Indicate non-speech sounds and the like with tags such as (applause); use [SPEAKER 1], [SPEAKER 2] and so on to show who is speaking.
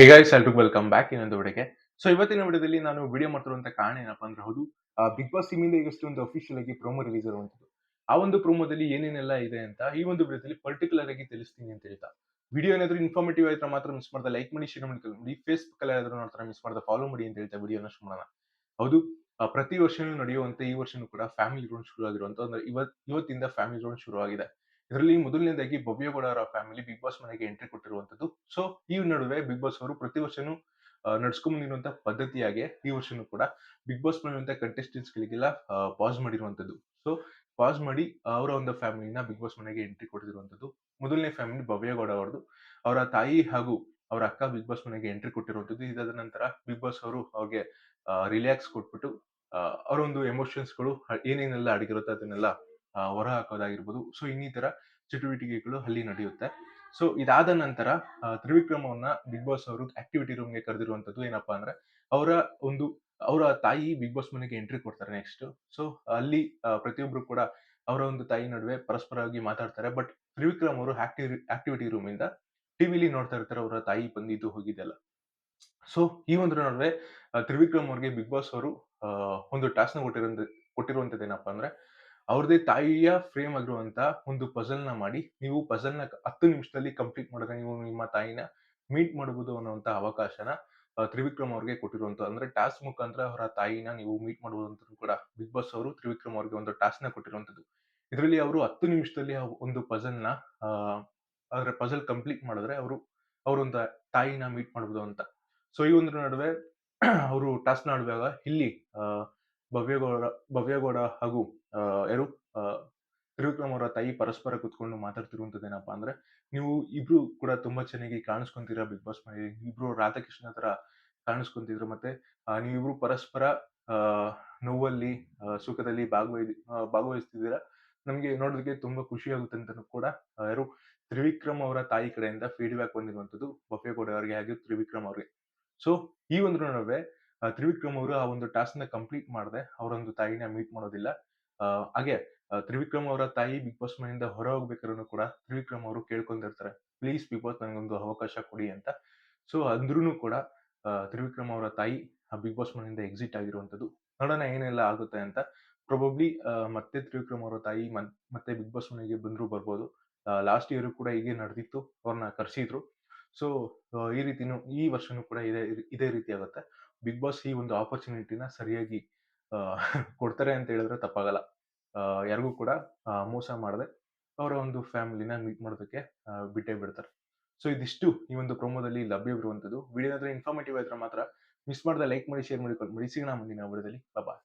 [SPEAKER 1] ಹೇ guys ಎಲ್ರಿಗೂ welcome back ಇನ್ನೊಂದು ವಿಡಿಯೋಗೆ ಸೊ ಇವತ್ತಿನ ವಿಡಿಯೋದಲ್ಲಿ ನಾನು ವಿಡಿಯೋ ಮಾಡ್ತಿರುವಂತ ಕಾರಣ ಏನಪ್ಪಾ ಅಂದ್ರೆ ಹೌದು ಬಿಗ್ ಬಾಸ್ ಟೀಮಿಂದ ಈಗಷ್ಟೇ ಒಂದು ಅಫಿಷಿಯಲ್ ಆಗಿ ಪ್ರೋಮೋ ರಿಲೀಸ್ ಇರುವಂತದ್ದು ಆ ಒಂದು ಪ್ರೋಮೋದಲ್ಲಿ ಏನೇನೆಲ್ಲ ಇದೆ ಅಂತ ಈ ಒಂದು ವಿಡಿಯೋದಲ್ಲಿ ಪರ್ಟಿಕ್ಯುಲರ್ ಆಗಿ ತಿಳಿಸ್ತೀನಿ ಅಂತ ಹೇಳ್ತಾ. ವಿಡಿಯೋ ಏನಾದ್ರೂ ಇನ್ಫಾರ್ಮೇಟಿವ್ ಆಯ್ತಾ ಮಾತ್ರ ಮಿಸ್ ಮಾಡ್ದೆ ಲೈಕ್ ಮಾಡಿ ಶೇರ್ ಮಾಡಿ ನೋಡಿ ಫೇಸ್ಬುಕ್ ಅಲ್ಲಿ ಯಾರಾದ್ರೂ ನೋಡ್ತಾರೆ ಮಿಸ್ ಮಾಡ್ದೆ ಫಾಲೋ ಮಾಡಿ ಅಂತ ಹೇಳ್ತಾ ವಿಡಿಯೋನ ಶುರು ಮಾಡೋಣ. ಹೌದು ಪ್ರತಿ ವರ್ಷನೂ ನಡೆಯುವಂತೆ ಈ ವರ್ಷನೂ ಕೂಡ ಫ್ಯಾಮಿಲಿ ಗ್ರೌಂಡ್ ಶುರು ಆಗಿರುವಂತ ಅಂದ್ರೆ ಇವತ್, ಇವತ್ತಿಂದ ಫ್ಯಾಮಿಲಿ ಗ್ರೌಂಡ್ ಶುರು ಆಗಿದೆ ಇದರಲ್ಲಿ ಮೊದಲನೇದಾಗಿ ಭವ್ಯಗೌಡ ಅವರ ಫ್ಯಾಮಿಲಿ ಬಿಗ್ ಬಾಸ್ ಮನೆಗೆ ಎಂಟ್ರಿ ಕೊಟ್ಟಿರುವಂತದ್ದು ಸೊ ಈ ನಡುವೆ ಬಿಗ್ ಬಾಸ್ ಅವರು ಪ್ರತಿ ವರ್ಷನೂ ನಡ್ಸ್ಕೊಂಡ್ ಬಂದಿರುವಂತ ಪದ್ಧತಿಯಾಗಿ ಈ ವರ್ಷನೂ ಕೂಡ ಬಿಗ್ ಬಾಸ್ ಮನೆಯುವಂತ ಕಂಟೆಸ್ಟೆಂಟ್ಸ್ ಗಳಿಗೆಲ್ಲ ಪಾಸ್ ಮಾಡಿರುವಂತದ್ದು ಸೊ ಪಾಸ್ ಮಾಡಿ ಅವರ ಒಂದು ಫ್ಯಾಮಿಲಿನ ಬಿಗ್ ಬಾಸ್ ಮನೆಗೆ ಎಂಟ್ರಿ ಕೊಟ್ಟಿರುವಂತದ್ದು ಮೊದಲನೇ ಫ್ಯಾಮಿಲಿ ಭವ್ಯಗೌಡ ಅವರದು ಅವರ ತಾಯಿ ಹಾಗೂ ಅವರ ಅಕ್ಕ ಬಿಗ್ ಬಾಸ್ ಮನೆಗೆ ಎಂಟ್ರಿ ಕೊಟ್ಟಿರುವಂತದ್ದು ಇದಾದ ನಂತರ ಬಿಗ್ ಬಾಸ್ ಅವರು ಅವ್ರಿಗೆ ರಿಲ್ಯಾಕ್ಸ್ ಕೊಟ್ಬಿಟ್ಟು ಆ, ಅವರ ಒಂದು ಎಮೋಷನ್ಸ್ಗಳು ಹ- ಏನೇನೆಲ್ಲ ಅಡಗಿರುತ್ತೆ ಅದನ್ನೆಲ್ಲ ಹೊರ ಹಾಕೋದಾಗಿರ್ಬೋದು ಸೊ ಇನ್ನಿತರ ಚಟುವಟಿಕೆಗಳು ಅಲ್ಲಿ ನಡೆಯುತ್ತೆ. ಸೊ ಇದಾದ ನಂತರ ತ್ರಿವಿಕ್ರಮವನ್ನ ಬಿಗ್ ಬಾಸ್ ಅವರು ಆಕ್ಟಿವಿಟಿ ರೂಮ್ಗೆ ಕರೆದಿರುವಂತದ್ದು ಏನಪ್ಪಾ ಅಂದ್ರೆ, ಅವರ ಒಂದು, ಅವರ ತಾಯಿ ಬಿಗ್ ಬಾಸ್ ಮನೆಗೆ ಎಂಟ್ರಿ ಕೊಡ್ತಾರೆ ನೆಕ್ಸ್ಟ್ ಸೊ ಅಲ್ಲಿ ಪ್ರತಿಯೊಬ್ರು ಕೂಡ ಅವರ ಒಂದು ತಾಯಿ ನಡುವೆ ಪರಸ್ಪರವಾಗಿ ಮಾತಾಡ್ತಾರೆ. ಬಟ್ ತ್ರಿವಿಕ್ರಮ್ ಅವರು ಆಕ್ಟಿವಿಟಿ ರೂಮ್ ಇಂದ ಟಿವಿಲಿ ನೋಡ್ತಾ ಇರ್ತಾರೆ, ಅವರ ತಾಯಿ ಬಂದಿದ್ದು ಹೋಗಿದ್ದೆಲ್ಲ. ಸೊ ಈ ಒಂದು ನಡುವೆ ತ್ರಿವಿಕ್ರಮ್ ಅವ್ರಿಗೆ ಬಿಗ್ ಬಾಸ್ ಅವರು ಒಂದು ಟಾಸ್ಕ್ನ ಕೊಟ್ಟಿರೋ ಕೊಟ್ಟಿರುವಂತದ್ದು ಏನಪ್ಪಾ ಅಂದ್ರೆ ಅವ್ರದೇ ತಾಯಿಯ ಫ್ರೇಮ್ ಆಗಿರುವಂತ ಒಂದು ಪಜಲ್ನ ಮಾಡಿ, ನೀವು ಪಜಲ್ನ ಹತ್ತು ನಿಮಿಷದಲ್ಲಿ ಕಂಪ್ಲೀಟ್ ಮಾಡಿದ್ರೆ ನೀವು ನಿಮ್ಮ ತಾಯಿನ ಮೀಟ್ ಮಾಡಬಹುದು ಅನ್ನುವಂತ ಅವಕಾಶನ ತ್ರಿವಿಕ್ರಮ್ ಅವ್ರಿಗೆ ಕೊಟ್ಟಿರುವಂತ ಅಂದ್ರೆ ಟಾಸ್ಕ್ ಮುಖಾಂತರ ಅವರ ತಾಯಿನ ನೀವು ಮೀಟ್ ಮಾಡಬಹುದು ಅಂತ ಕೂಡ ಬಿಗ್ ಬಾಸ್ ಅವರು ತ್ರಿವಿಕ್ರಮ್ ಅವ್ರಿಗೆ ಒಂದು ಟಾಸ್ಕ್ನ ಕೊಟ್ಟಿರುವಂತದ್ದು ಇದರಲ್ಲಿ ಅವರು ಹತ್ತು ನಿಮಿಷದಲ್ಲಿ ಒಂದು ಪಜಲ್ನ ಅದರ ಪಜಲ್ ಕಂಪ್ಲೀಟ್ ಮಾಡಿದ್ರೆ ಅವರು ಅವರೊಂದು ತಾಯಿನ ಮೀಟ್ ಮಾಡಬಹುದು ಅಂತ. ಸೊ ಈ ಒಂದು ನಡುವೆ ಅವರು ಟಾಸ್ಕ್ ಆಡುವಾಗ ಇಲ್ಲಿ ಭವ್ಯಗೌಡ ಭವ್ಯಗೌಡ ಹಾಗೂ ಯಾರು ತ್ರಿವಿಕ್ರಮ್ ಅವರ ತಾಯಿ ಪರಸ್ಪರ ಕುತ್ಕೊಂಡು ಮಾತಾಡ್ತಿರುವಂತದ್ದು ಏನಪ್ಪಾ ಅಂದ್ರೆ, ನೀವು ಇಬ್ರು ಕೂಡ ತುಂಬಾ ಚೆನ್ನಾಗಿ ಕಾಣಿಸ್ಕೊಂತೀರಾ ಬಿಗ್ ಬಾಸ್ ಮನೆ ಇಬ್ರು ರಾಧಾಕೃಷ್ಣ ತರ ಕಾಣಿಸ್ಕೊಂತಿದ್ರು ಮತ್ತೆ ನೀವಿಬ್ರು ಪರಸ್ಪರ ನೋವಲ್ಲಿ ಸುಖದಲ್ಲಿ ಭಾಗವಹಿ ಭಾಗವಹಿಸ್ತಿದ್ದೀರಾ. ನಮಗೆ ನೋಡೋದಕ್ಕೆ ತುಂಬಾ ಖುಷಿ ಆಗುತ್ತೆ ಅಂತ ಕೂಡ ಯಾರು, ತ್ರಿವಿಕ್ರಮ್ ಅವರ ತಾಯಿ ಕಡೆಯಿಂದ ಫೀಡ್ಬ್ಯಾಕ್ ಬಂದಿರುವಂತದ್ದು ಬಫೇಗೌಡ ಅವರಿಗೆ ಹಾಗೆ ತ್ರಿವಿಕ್ರಮ್ ಅವರಿಗೆ. ಸೊ ಈ ಒಂದು ನಡುವೆ ತ್ರಿವಿಕ್ರಮ್ ಅವರು ಆ ಒಂದು ಟಾಸ್ಕ್ನ ಕಂಪ್ಲೀಟ್ ಮಾಡದೆ. ಅವರೊಂದು ತಾಯಿನ ಮೀಟ್ ಮಾಡೋದಿಲ್ಲ. ಆ, ಹಾಗೆ ತ್ರಿವಿಕ್ರಮ್ ಅವರ ತಾಯಿ ಬಿಗ್ ಬಾಸ್ ಮನೆಯಿಂದ ಹೊರ ಹೋಗ್ಬೇಕಾದ್ರೂ ಕೂಡ ತ್ರಿವಿಕ್ರಮ್ ಅವರು ಕೇಳ್ಕೊಂಡಿರ್ತಾರೆ. ಪ್ಲೀಸ್ ಬಿಗ್ ಬಾಸ್ ನನಗೊಂದು ಅವಕಾಶ ಕೊಡಿ ಅಂತ. ಸೊ ಅಂದ್ರೂ ಕೂಡ ಆ, ತ್ರಿವಿಕ್ರಮ್ ಅವರ ತಾಯಿ ಬಿಗ್ ಬಾಸ್ ಮನೆಯಿಂದ ಎಕ್ಸಿಟ್ ಆಗಿರುವಂತದ್ದು ನೋಡೋಣ ಏನೆಲ್ಲ ಆಗುತ್ತೆ ಅಂತ. ಪ್ರೊಬಬ್ಲಿ ಮತ್ತೆ ತ್ರಿವಿಕ್ರಮ್ ಅವರ ತಾಯಿ ಮತ್ತೆ ಬಿಗ್ ಬಾಸ್ ಮನೆಗೆ ಬಂದ್ರು ಬರ್ಬೋದು. ಲಾಸ್ಟ್ ಇಯರ್ ಕೂಡ ಹೀಗೆ ನಡೆದಿತ್ತು. ಅವ್ರನ್ನ ಕರ್ಸಿದ್ರು. ಸೊ ಈ ರೀತಿನೂ ಈ ವರ್ಷನೂ ಕೂಡ ಇದೇ ಇದೇ ರೀತಿ ಆಗುತ್ತೆ. ಬಿಗ್ ಬಾಸ್ ಈ ಒಂದು ಆಪರ್ಚುನಿಟಿನ ಸರಿಯಾಗಿ (laughs) ಕೊಡ್ತಾರೆ ಅಂತ ಹೇಳಿದ್ರೆ ತಪ್ಪಾಗಲ್ಲ. ಯಾರಿಗೂ ಕೂಡ ಮೋಸ ಮಾಡದೆ ಅವರ ಒಂದು ಫ್ಯಾಮಿಲಿನ ಮೀಟ್ ಮಾಡೋದಕ್ಕೆ ಬಿಟ್ಟೇ ಬಿಡ್ತಾರೆ. ಸೊ ಇದಿಷ್ಟು ಈ ಒಂದು ಪ್ರೊಮೋದಲ್ಲಿ ಲಭ್ಯವಿರುವಂಥದ್ದು ವಿಡಿಯೋ ಇನ್ಫಾರ್ಮೇಟಿವ್ ಇದ್ರೆ ಮಾತ್ರ ಮಿಸ್ ಮಾಡದೆ ಲೈಕ್ ಮಾಡಿ ಶೇರ್ ಮಾಡಿ ಮಾಡಿ. ಸಿಗೋಣ ಮುಂದಿನ ವಿಡಿಯೋದಲ್ಲಿ. ಬಾಯ್